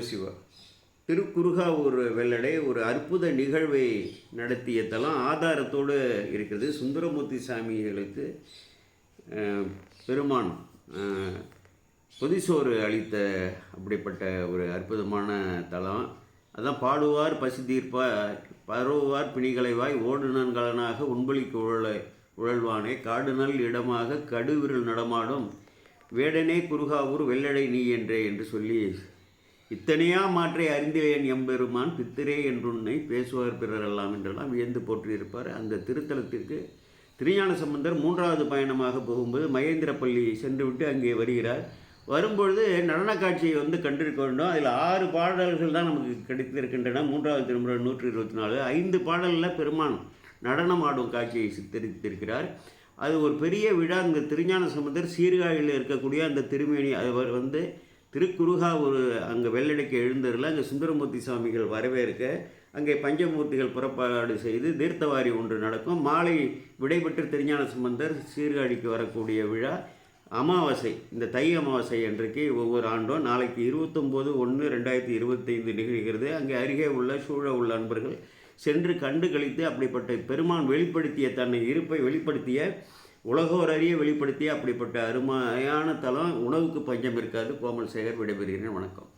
சிவசிவா. திருக்குறுகாவூர் வெள்ளடை ஒரு அற்புத நிகழ்வை நடத்திய தலம் ஆதாரத்தோடு இருக்கிறது. சுந்தரமூர்த்தி சாமிகளுக்கு பெருமான் பொதிசோறு அளித்த அப்படிப்பட்ட ஒரு அற்புதமான தலம். அதான் பாடுவார் பசி தீர்ப்பா பரவுவார் பிணிகளைவாய் ஓடுனன்களனாக உண்பலிக்கு உழலை உழல்வானே காடுநல் இடமாக கடுவிரல் நடமாடும். வேடனே குருகாவூர் வெள்ளடை நீ என்றே என்று சொல்லி இத்தனையா மாற்றை அறிந்தேன் எம்பெருமான் பித்திரே என்றுன்னை பேசுவார் பிறரெல்லாம் என்றெல்லாம் வியந்து போற்றியிருப்பார். அந்த திருத்தலத்திற்கு திருஞான சம்பந்தர் மூன்றாவது பயணமாக போகும்போது மகேந்திரப்பள்ளி சென்றுவிட்டு அங்கே வருகிறார். வரும்பொழுது நடன காட்சியை வந்து கண்டிருக்க வேண்டும் அதில் ஆறு பாடல்கள் தான் நமக்கு கிடைத்திருக்கின்றன. மூன்றாவது திருமுறை நூற்றி இருபத்தி நாலு. ஐந்து பாடலில் பெருமான் நடனம் ஆடும் காட்சியை சித்தரித்திருக்கிறார். அது ஒரு பெரிய விழா. இந்த திருஞான சம்பந்தர் சீர்காழியில் இருக்கக்கூடிய அந்த திருமேனி அவர் வந்து திருக்குறுகா ஒரு அங்கே வெள்ளடைக்கு எழுந்தரில் அங்கே சுந்தரமூர்த்தி சுவாமிகள் வரவேற்க அங்கே பஞ்சமூர்த்திகள் புறப்பாடு செய்து தீர்த்தவாரி ஒன்று நடக்கும். மாலை விடைபெற்று திருஞான சம்பந்தர் சீர்காழிக்கு வரக்கூடிய விழா அமாவாசை இந்த தை அமாவாசை அன்றைக்கு ஒவ்வொரு ஆண்டும் நாளைக்கு இருபத்தொம்போது ஒன்று ரெண்டாயிரத்தி இருபத்தைந்து நிகழ்கிறது. அங்கே அருகே உள்ள சூழ உள்ள நண்பர்கள் சென்று கண்டு கழித்து அப்படிப்பட்ட பெருமான் வெளிப்படுத்திய தன்னை இருப்பை வெளிப்படுத்திய உலகோரறிய வெளிப்படுத்திய அப்படிப்பட்ட அருமையான தளம் உணவுக்கு பஞ்சம் இருக்காது. கோமல் சேகர் விடைபெறுகிறேன். வணக்கம்.